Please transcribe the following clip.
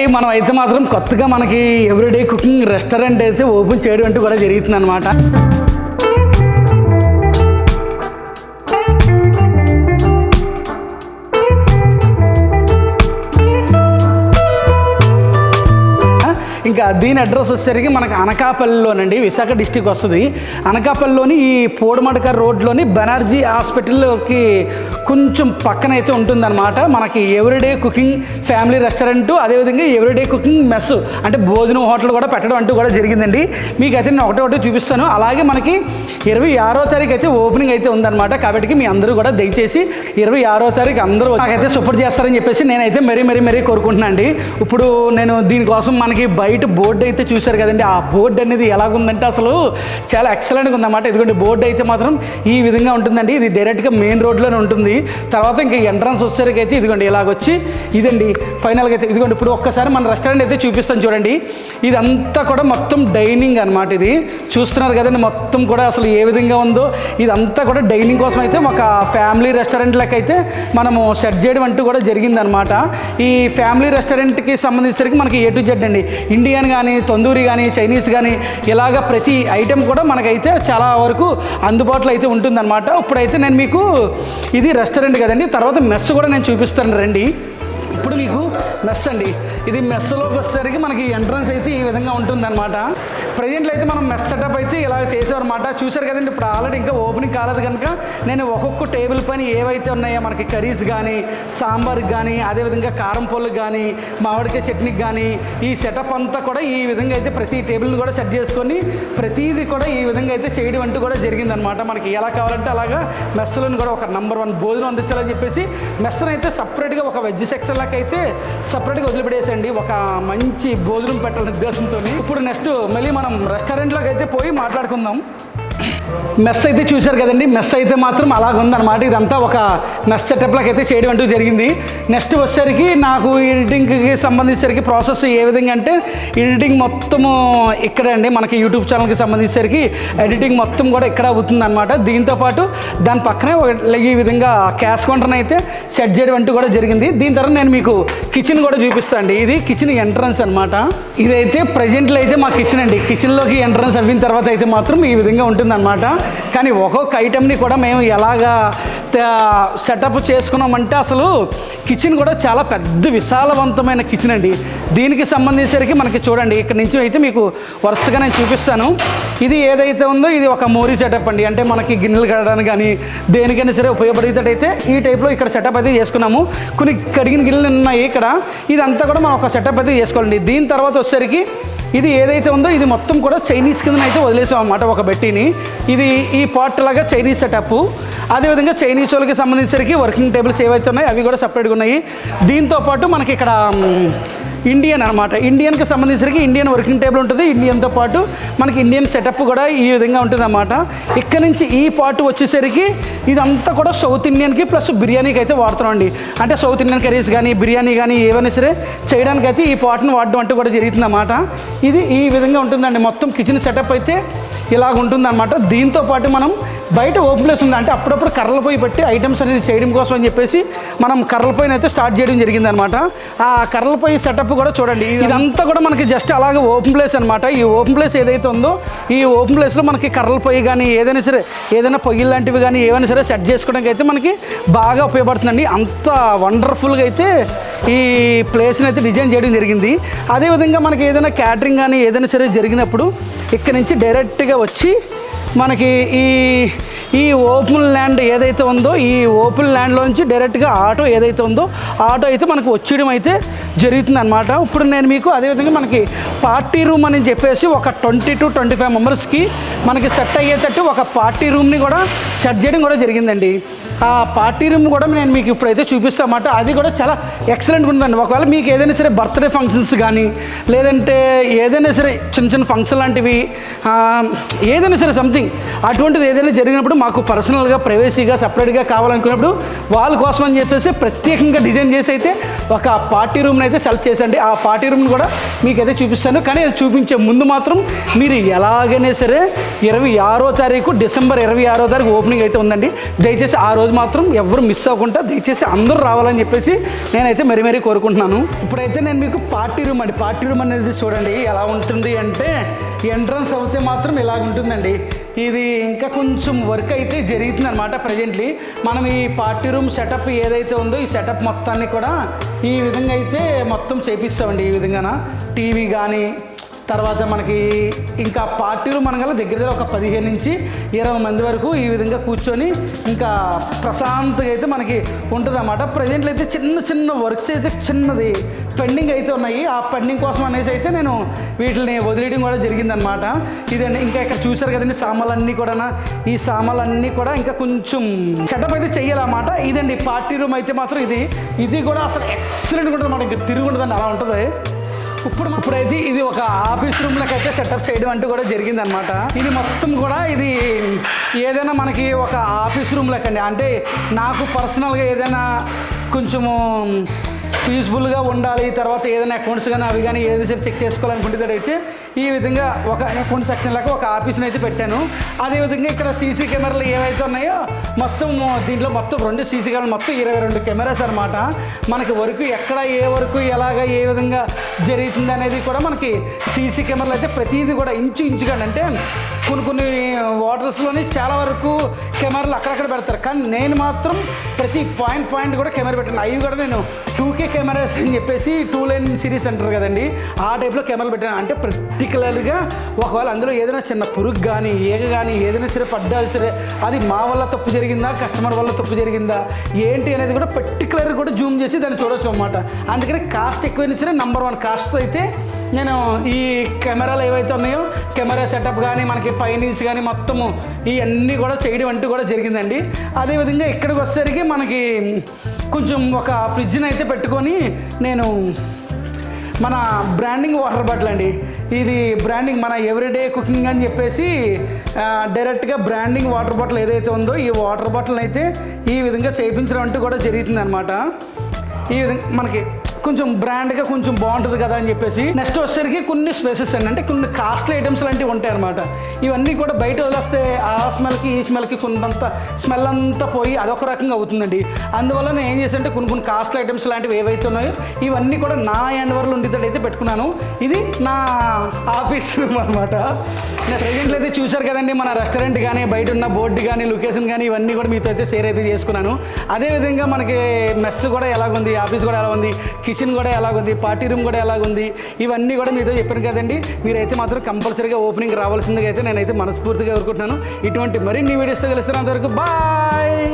అండి మనం అయితే మాత్రం కొత్తగా మనకి ఎవ్రీడే కుకింగ్ రెస్టారెంట్ అయితే ఓపెన్ చేయడం అంటూ కూడా జరుగుతుంది అనమాట ఇంకా దీని అడ్రస్ వచ్చేసరికి మనకి అనకాపల్లిలోనండి విశాఖ డిస్టిక్ వస్తుంది. అనకాపల్లిలోని ఈ పోడుమడకర్ రోడ్లోని బెనర్జీ హాస్పిటల్కి కొంచెం పక్కన అయితే ఉంటుందన్నమాట. మనకి ఎవ్రీడే కుకింగ్ ఫ్యామిలీ రెస్టారెంట్ అదేవిధంగా ఎవ్రీడే కుకింగ్ మెస్ అంటే భోజనం హోటల్ కూడా పెట్టడం అంటూ కూడా జరిగిందండి. మీకు అయితే నేను ఒకటే ఒకటి చూపిస్తాను. అలాగే మనకి ఇరవై ఆరో తారీఖు అయితే ఓపెనింగ్ అయితే ఉందన్నమాట. కాబట్టి మీ అందరూ కూడా దయచేసి ఇరవై ఆరో తారీఖు అందరూ నాకైతే సపోర్ట్ చేస్తారని చెప్పేసి నేనైతే మరీ మరీ మరీ కోరుకుంటున్నాను అండి ఇప్పుడు నేను దీనికోసం మనకి బయట బోర్డు అయితే చూశారు కదండి. ఆ బోర్డు అనేది ఎలాగుందంటే అసలు చాలా ఎక్సలెంట్గా ఉందన్నమాట. ఇదిగోండి బోర్డు అయితే మాత్రం ఈ విధంగా ఉంటుందండి. ఇది డైరెక్ట్గా మెయిన్ రోడ్లోనే ఉంటుంది. తర్వాత ఇంకా ఎంట్రన్స్ వచ్చేసరికి అయితే ఇదిగోండి ఇలాగొచ్చి ఇదండి ఫైనల్గా అయితే ఇదిగోండి ఇప్పుడు ఒక్కసారి మన రెస్టారెంట్ అయితే చూపిస్తాను చూడండి. ఇదంతా కూడా మొత్తం డైనింగ్ అనమాట ఇది. చూస్తున్నారు కదండి మొత్తం కూడా అసలు ఏ విధంగా ఉందో. ఇదంతా కూడా డైనింగ్ కోసం అయితే ఒక ఫ్యామిలీ రెస్టారెంట్ అయితే మనము సెట్ చేయడం అంటూ కూడా జరిగిందనమాట ఈ ఫ్యామిలీ రెస్టారెంట్కి సంబంధించేసరికి మనకి ఏ టు జెడ్ అండి. ఇండియా చికెన్ కానీ తందూరి కానీ చైనీస్ కానీ ఇలాగ ప్రతి ఐటెం కూడా మనకైతే చాలా వరకు అందుబాటులో అయితే ఉంటుందన్నమాట. ఇప్పుడైతే నేను మీకు ఇది రెస్టారెంట్ కదండి. తర్వాత మెస్ కూడా నేను చూపిస్తాను రండి. ఇప్పుడు మీకు మెస్ అండి. ఇది మెస్లోకి వచ్చేసరికి మనకి ఎంట్రన్స్ అయితే ఈ విధంగా ఉంటుందన్నమాట. ప్రజెంట్లో అయితే మనం మెస్ సెటప్ అయితే ఇలా చేసామన్నమాట. చూశారు కదండి ఇప్పుడు ఆల్రెడీ ఇంకా ఓపెనింగ్ కాలేదు కనుక నేను ఒక్కొక్క టేబుల్ పైన ఏవైతే ఉన్నాయో మనకి కర్రీస్ కానీ సాంబార్కి కానీ అదేవిధంగా కారం పొల్లకు కానీ మామిడికాయ చట్నీకి కానీ ఈ సెటప్ అంతా కూడా ఈ విధంగా అయితే ప్రతి టేబుల్ని కూడా సెట్ చేసుకొని ప్రతిదీ కూడా ఈ విధంగా అయితే చేయడం అంటూ కూడా జరిగిందనమాట మనకి ఎలా కావాలంటే అలాగా మెస్సులను కూడా ఒక నంబర్ వన్ భోజనం అందించాలని చెప్పేసి మెస్సును అయితే సపరేట్గా ఒక వెజ్ సెక్షన్ లాగా అయితే సపరేట్గా వదిలిపెట్టేసండి ఒక మంచి భోజనం పెట్టాలనే ఉద్దేశంతో ఇప్పుడు నెక్స్ట్ మళ్ళీ మనం రెస్టారెంట్లోకి అయితే పోయి మాట్లాడుకుందాం. మెస్ అయితే చూశారు కదండి. మెస్ అయితే మాత్రం అలాగ ఉందన్నమాట. ఇదంతా ఒక మెస్ సెటప్లకు అయితే చేయడం అంటూ జరిగింది. నెక్స్ట్ వచ్చేసరికి నాకు ఎడిటింగ్కి సంబంధించేసరికి ప్రాసెస్ ఏ విధంగా అంటే ఎడిటింగ్ మొత్తము ఇక్కడే అండి. మనకి యూట్యూబ్ ఛానల్కి సంబంధించేసరికి ఎడిటింగ్ మొత్తం కూడా ఇక్కడ అవుతుంది అనమాట దీంతోపాటు దాని పక్కనే ఒక ఈ విధంగా క్యాష్ కౌంటర్ని అయితే సెట్ చేయడం అంటూ కూడా జరిగింది. దీని తర్వాత నేను మీకు కిచెన్ కూడా చూపిస్తాను అండి. ఇది కిచెన్ ఎంట్రన్స్ అనమాట ఇదైతే ప్రజెంట్లో అయితే మా కిచెన్ అండి. కిచెన్లోకి ఎంట్రన్స్ అవ్విన తర్వాత అయితే మాత్రం ఈ విధంగా ఉంటుందన్నమాట. కానీ ఒక్కొక్క ఐటెంని కూడా మేము ఎలాగా సెటప్ చేసుకున్నామంటే అసలు కిచెన్ కూడా చాలా పెద్ద విశాలవంతమైన కిచెన్ అండి. దీనికి సంబంధించేసరికి మనకి చూడండి ఇక్కడ నుంచి అయితే మీకు వరుసగా నేను చూపిస్తాను. ఇది ఏదైతే ఉందో ఇది ఒక మోరీ సెటప్ అండి. అంటే మనకి గిన్నెలు కడడానికి కానీ దేనికైనా సరే ఉపయోగపడేటట్టయితే ఈ టైప్లో ఇక్కడ సెటప్ అయితే చేసుకున్నాము. కొన్ని కడిగిన గిన్నెలు ఉన్నాయి ఇక్కడ. ఇదంతా కూడా మనం ఒక సెటప్ అయితే చేసుకోవాలండి. దీని తర్వాత వచ్చేసరికి ఇది ఏదైతే ఉందో ఇది మొత్తం కూడా చైనీస్ కింద అయితే వదిలేసాం అన్నమాట ఒక బెట్టిని. ఇది ఈ పాట్ లాగా చైనీస్ సెటప్ అదేవిధంగా చైనీస్ వాళ్ళకి సంబంధించరికి వర్కింగ్ టేబుల్స్ ఏవైతే ఉన్నాయో అవి కూడా సపరేట్గా ఉన్నాయి. దీంతో పాటు మనకి ఇక్కడ ఇండియన్ అనమాట ఇండియన్కి సంబంధించినకి ఇండియన్ వర్కింగ్ టేబుల్ ఉంటుంది. ఇండియన్తో పాటు మనకి ఇండియన్ సెటప్ కూడా ఈ విధంగా ఉంటుంది అనమాట ఇక్కడ నుంచి ఈ పార్ట్ వచ్చేసరికి ఇదంతా కూడా సౌత్ ఇండియన్కి ప్లస్ బిర్యానీకి అయితే వాడుతున్నాం అండి అంటే సౌత్ ఇండియన్ కర్రీస్ కానీ బిర్యానీ కానీ ఏవైనా సరే చేయడానికి అయితే ఈ పాట్ని వాడడం అంటూ కూడా జరుగుతుంది అన్నమాట ఇది ఈ విధంగా ఉంటుందండి. మొత్తం కిచెన్ సెటప్ అయితే ఇలాగ ఉంటుందన్నమాట. దీంతో పాటు మనం బయట ఓపెన్ ప్లేస్ ఉంది. అంటే అప్పుడప్పుడు కర్రల పొయ్యి పెట్టి ఐటమ్స్ అనేది చేయడం కోసం అని చెప్పేసి మనం కర్రల పొయ్యిని అయితే స్టార్ట్ చేయడం జరిగిందనమాట ఆ కర్రల పొయ్యి సెటప్ కూడా చూడండి. ఇదంతా కూడా మనకి జస్ట్ అలాగే ఓపెన్ ప్లేస్ అనమాట ఈ ఓపెన్ ప్లేస్ ఏదైతే ఉందో ఈ ఓపెన్ ప్లేస్లో మనకి కర్రల పొయ్యి కానీ ఏదైనా సరే ఏదైనా పొయ్యి లాంటివి కానీ ఏవైనా సరే సెట్ చేసుకోవడానికి అయితే మనకి బాగా ఉపయోగపడుతుందండి. అంత వండర్ఫుల్గా అయితే ఈ ప్లేస్ని అయితే డిజైన్ చేయడం జరిగింది. అదేవిధంగా మనకి ఏదైనా క్యాటరింగ్ కానీ ఏదైనా సరే జరిగినప్పుడు ఇక్కడ నుంచి డైరెక్ట్గా వచ్చి మనకి ఈ ఈ ఓపెన్ ల్యాండ్ ఏదైతే ఉందో ఈ ఓపెన్ ల్యాండ్లో నుంచి డైరెక్ట్గా ఆటో ఏదైతే ఉందో ఆటో అయితే మనకు వచ్చేయడం అయితే జరుగుతుంది అనమాట ఇప్పుడు నేను మీకు అదేవిధంగా మనకి పార్టీ రూమ్ అని చెప్పేసి ఒక ట్వంటీ టు ట్వంటీ ఫైవ్ మెంబర్స్కి మనకి సెట్ అయ్యేటట్టు ఒక పార్టీ రూమ్ని కూడా సెట్ చేయడం కూడా జరిగిందండి. ఆ పార్టీ రూమ్ కూడా నేను మీకు ఇప్పుడైతే చూపిస్తామాట అది కూడా చాలా ఎక్సలెంట్గా ఉందండి. ఒకవేళ మీకు ఏదైనా సరే బర్త్డే ఫంక్షన్స్ కానీ లేదంటే ఏదైనా సరే చిన్న చిన్న ఫంక్షన్ లాంటివి ఏదైనా సరే సంథింగ్ అటువంటిది ఏదైనా జరిగినప్పుడు మాకు పర్సనల్గా ప్రైవసీగా సపరేట్గా కావాలనుకున్నప్పుడు వాళ్ళ కోసం అని చెప్పేసి ప్రత్యేకంగా డిజైన్ చేసి అయితే ఒక పార్టీ రూమ్ని అయితే సెలెక్ట్ చేసండి ఆ పార్టీ రూమ్ని కూడా మీకైతే చూపిస్తాను. కానీ అది చూపించే ముందు మాత్రం మీరు ఎలాగైనా సరే ఇరవై ఆరో తారీఖు డిసెంబర్ ఇరవై ఆరో తారీఖు ఓపెనింగ్ అయితే ఉందండి. దయచేసి ఆ రోజు రోజు మాత్రం ఎవరు మిస్ అవ్వకుండా దయచేసి అందరూ రావాలని చెప్పేసి నేనైతే మరీ మరీ కోరుకుంటున్నాను. ఇప్పుడైతే నేను మీకు పార్టీ రూమ్ అండి. పార్టీ రూమ్ అనేది చూడండి ఎలా ఉంటుంది అంటే ఎంట్రన్స్ అవుతే మాత్రం ఇలా ఉంటుందండి. ఇది ఇంకా కొంచెం వర్క్ అయితే జరుగుతుంది అనమాట ప్రజెంట్లీ మనం ఈ పార్టీ రూమ్ సెటప్ ఏదైతే ఉందో ఈ సెటప్ మొత్తాన్ని కూడా ఈ విధంగా అయితే మొత్తం చేపిస్తామండి ఈ విధంగా టీవీ కానీ తర్వాత మనకి ఇంకా పార్టీలు మనగల దగ్గర దగ్గర ఒక పదిహేను నుంచి ఇరవై మంది వరకు ఈ విధంగా కూర్చొని ఇంకా ప్రశాంతంగా అయితే మనకి ఉంటుంది అన్నమాట ప్రజెంట్లో అయితే చిన్న చిన్న వర్క్స్ అయితే చిన్నది పెండింగ్ అయితే ఉన్నాయి. ఆ పెండింగ్ కోసం అనేసి అయితే నేను వీటిని వదిలేయడం కూడా జరిగిందనమాట ఇదండి ఇంకా ఇక్కడ చూసారు కదండి సామాన్లన్నీ కూడా ఈ సామాన్లన్నీ కూడా ఇంకా కొంచెం సెటప్ అయితే చెయ్యాలన్నమాట. ఇదండి పార్టీ రూమ్ అయితే మాత్రం ఇది. ఇది కూడా అసలు ఎక్సలెంట్గా ఉంటుంది మనకి తిరిగి ఉంటుందండి అలా ఉంటుంది. ఇప్పుడు ఇప్పుడైతే ఇది ఒక ఆఫీస్ రూమ్ లకి అయితే సెటప్ చేయడం అంటూ కూడా జరిగింది అనమాట ఇది మొత్తం కూడా ఇది ఏదైనా మనకి ఒక ఆఫీస్ రూమ్ లెక్క అండి. అంటే నాకు పర్సనల్గా ఏదైనా కొంచెము పీస్ఫుల్గా ఉండాలి. తర్వాత ఏదైనా అకౌంట్స్ కానీ అవి కానీ ఏదైనా సరే చెక్ చేసుకోవాలనుకుంటే ఈ విధంగా ఒక అకౌంట్ సెక్షన్ లాగా ఒక ఆఫీస్ని అయితే పెట్టాను. అదేవిధంగా ఇక్కడ సీసీ కెమెరాలు ఏవైతే ఉన్నాయో మొత్తం దీంట్లో మొత్తం రెండు సీసీ కెమెరాలు మొత్తం ఇరవై రెండు కెమెరాస్ అనమాట మనకి వరకు ఎక్కడ ఏ వరకు ఎలాగ ఏ విధంగా జరుగుతుంది అనేది కూడా మనకి సీసీ కెమెరాలు అయితే ప్రతిదీ కూడా ఇంచు ఇంచుగా అంటే కొన్ని కొన్ని వాటర్స్లోని చాలా వరకు కెమెరాలు అక్కడక్కడ పెడతారు. కానీ నేను మాత్రం ప్రతి పాయింట్ పాయింట్ కూడా కెమెరా పెట్టాను. అవి కూడా నేను టూ కే కెమెరాస్ అని చెప్పేసి టూ లైన్ సిరీస్ అంటారు కదండి. ఆ టైప్లో కెమెరాలు పెట్టాను. అంటే ప్రతి పర్టికులర్గా ఒకవేళ అందులో ఏదైనా చిన్న పురుగు కానీ ఏగ కానీ ఏదైనా సరే పడ్డా సరే అది మా వల్ల తప్పు జరిగిందా? కస్టమర్ వల్ల తప్పు జరిగిందా? ఏంటి అనేది కూడా పర్టికులర్గా కూడా జూమ్ చేసి దాన్ని చూడొచ్చు అనమాట అందుకని కాస్ట్ ఎక్కువైనా సరే నంబర్ వన్ కాస్ట్ అయితే నేను ఈ కెమెరాలు ఏవైతే ఉన్నాయో కెమెరా సెటప్ కానీ మనకి పైనుంచి కానీ మొత్తము ఇవన్నీ కూడా చేయడం అంటూ కూడా జరిగిందండి. అదేవిధంగా ఇక్కడికి వచ్చేసరికి మనకి కొంచెం ఒక ఫ్రిడ్జ్ని అయితే పెట్టుకొని నేను మన బ్రాండింగ్ వాటర్ బాటిల్ అండి. ఇది బ్రాండింగ్ మన ఎవ్రీడే కుకింగ్ అని చెప్పేసి డైరెక్ట్గా బ్రాండింగ్ వాటర్ బాటిల్ ఏదైతే ఉందో ఈ వాటర్ బాటిల్ అయితే ఈ విధంగా చేయించడం అంటూ కూడా జరుగుతుంది అనమాట ఈ విధంగా మనకి కొంచెం బ్రాండ్గా కొంచెం బాగుంటుంది కదా అని చెప్పేసి నెక్స్ట్ వచ్చేసరికి కొన్ని స్పేసెస్ అండి. అంటే కొన్ని కాస్ట్లీ ఐటమ్స్ లాంటివి ఉంటాయి అనమాట ఇవన్నీ కూడా బయట వదిలేస్తే ఆ స్మెల్కి ఈ స్మెల్కి కొంతంత స్మెల్ అంతా పోయి అదొక రకంగా అవుతుందండి. అందువల్ల నేను ఏం చేశానంటే కొన్ని కొన్ని కాస్ట్లీ ఐటమ్స్ లాంటివి ఏవైతే ఉన్నాయో ఇవన్నీ కూడా నా ఎండ్ వరకు ఉండేటట్టు పెట్టుకున్నాను. ఇది నా ఆఫీస్ రూమ్ అనమాట నేను అయితే చూశారు కదండి మన రెస్టారెంట్ కానీ బయట ఉన్న బోర్డు కానీ లొకేషన్ కానీ ఇవన్నీ కూడా మీతో అయితే షేర్ అయితే చేసుకున్నాను. అదేవిధంగా మనకి మెస్ కూడా ఎలాగుంది ఆఫీస్ కూడా ఎలా ఉంది కిచెన్ కూడా ఎలాగుంది? పార్టీ రూమ్ కూడా ఎలాగుంది? ఇవన్నీ కూడా మీతో చెప్పాను కదండి. మీరైతే మాత్రం కంపల్సరీగా ఓపెనింగ్ రావాల్సిందిగా అయితే నేనైతే మనస్ఫూర్తిగా కోరుకుంటున్నాను. ఇటువంటి మరిన్ని వీడియోస్తో కలుస్తున్నంతవరకు బాయ్